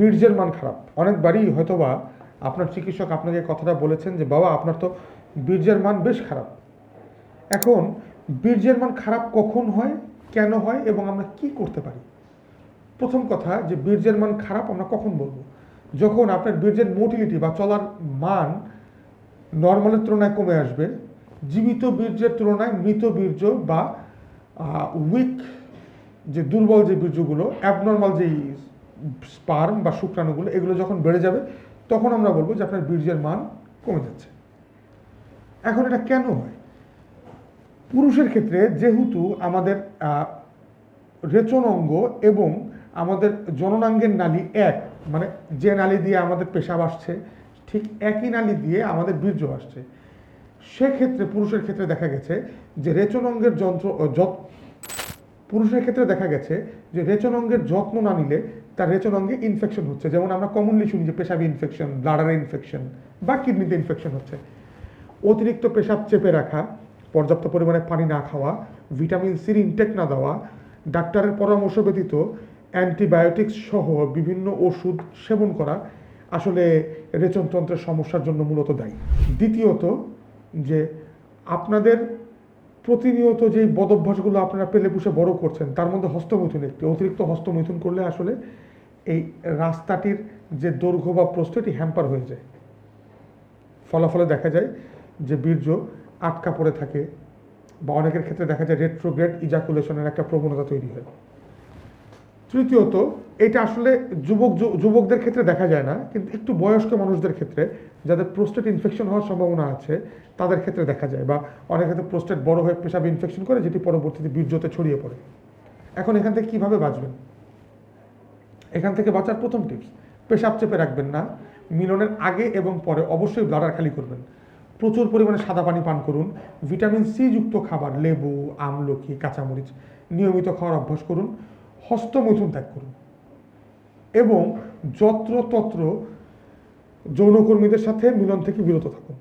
বীর্যের মান খারাপ। অনেকবারই হয়তোবা আপনার চিকিৎসক আপনাকে কথাটা বলেছেন যে, বাবা, আপনার তো বীর্যের মান বেশ খারাপ। এখন, বীর্যের মান খারাপ কখন হয়, কেন হয়, এবং আমরা কি করতে পারি? প্রথম কথা যে, বীর্যের মান খারাপ আমরা কখন বলব? যখন আপনার বীর্যের মোটিলিটি বা চলার মান নর্মালের তুলনায় কমে আসবে, জীবিত বীর্যের তুলনায় মৃত বীর্য বা উইক যে দুর্বল যে বীর্যগুলো অ্যাবনর্মাল যেই স্পার্ম বা শুক্রাণুগুলো, এগুলো যখন বেড়ে যাবে, তখন আমরা বলব যে আপনার বীর্যের মান কমে যাচ্ছে। এখন এটা কেন হয়? পুরুষের ক্ষেত্রে যেহেতু আমাদের রেচন অঙ্গ এবং আমাদের জননাঙ্গের নালী এক মানে যে নালী দিয়ে আমাদের পেশাব আসছে, ঠিক একই নালী দিয়ে আমাদের বীর্য আসছে। সেক্ষেত্রে, পুরুষের ক্ষেত্রে দেখা গেছে যে রেচন অঙ্গের যন্ত্র পুরুষের ক্ষেত্রে দেখা গেছে যে রেচন অঙ্গের যত্ন না নিলে তার রেচন অঙ্গে ইনফেকশন হচ্ছে। যেমন আমরা কমনলি শুনি যে পেশাবি ইনফেকশন ব্লাডারে ইনফেকশন বা কিডনিতে ইনফেকশন হচ্ছে। অতিরিক্ত পেশাব চেপে রাখা, পর্যাপ্ত পরিমাণে পানি না খাওয়া ভিটামিন সির ইনটেক না দেওয়া, ডাক্তারের পরামর্শ ব্যতীত অ্যান্টিবায়োটিক্স সহ বিভিন্ন ওষুধ সেবন করা আসলে রেচনতন্ত্রের সমস্যার জন্য মূলত দায়ী। দ্বিতীয়ত যে আপনাদের প্রতিনিয়ত যেই বদভ্যাসগুলো আপনারা পেলে পুষে বড় করছেন, তার মধ্যে হস্তমৈথুন একটি। অতিরিক্ত হস্তমৈথুন করলে আসলে এই রাস্তাটির যে দৈর্ঘ্য বা প্রস্থ, এটি হ্যাম্পার হয়ে যায়। ফলাফলে দেখা যায় যে বীর্য আটকা পড়ে থাকে বা অনেকের ক্ষেত্রে দেখা যায় রেট্রোগ্রেড ইজাকুলেশনের একটা প্রবণতা তৈরি হয়। তৃতীয়ত, এটা আসলে যুবক যুবকদের ক্ষেত্রে দেখা যায় না, কিন্তু একটু বয়স্ক মানুষদের ক্ষেত্রে যাদের প্রোস্টেট ইনফেকশন হওয়ার সম্ভাবনা আছে, তাদের ক্ষেত্রে দেখা যায় বা অনেক ক্ষেত্রে প্রোস্টেট বড় হয়ে পেশাব ইনফেকশন করে, যেটি পরবর্তীতে বীর্যতে ছড়িয়ে পড়ে। এখন এখান থেকে কীভাবে বাঁচবেন? এখান থেকে বাঁচার প্রথম টিপস পেশাব চেপে রাখবেন না, মিলনের আগে এবং পরে অবশ্যই ব্লাডার খালি করবেন। প্রচুর পরিমাণে সাদা পানি পান করুন ভিটামিন সি যুক্ত খাবার, লেবু, আমলকি, কাঁচামরিচ নিয়মিত খাওয়ার অভ্যাস করুন। হস্তমৈথুন ত্যাগ করুন। এবং যত্রতত্র যৌনকর্মীদের সাথে মিলন থেকে বিরত থাকুন।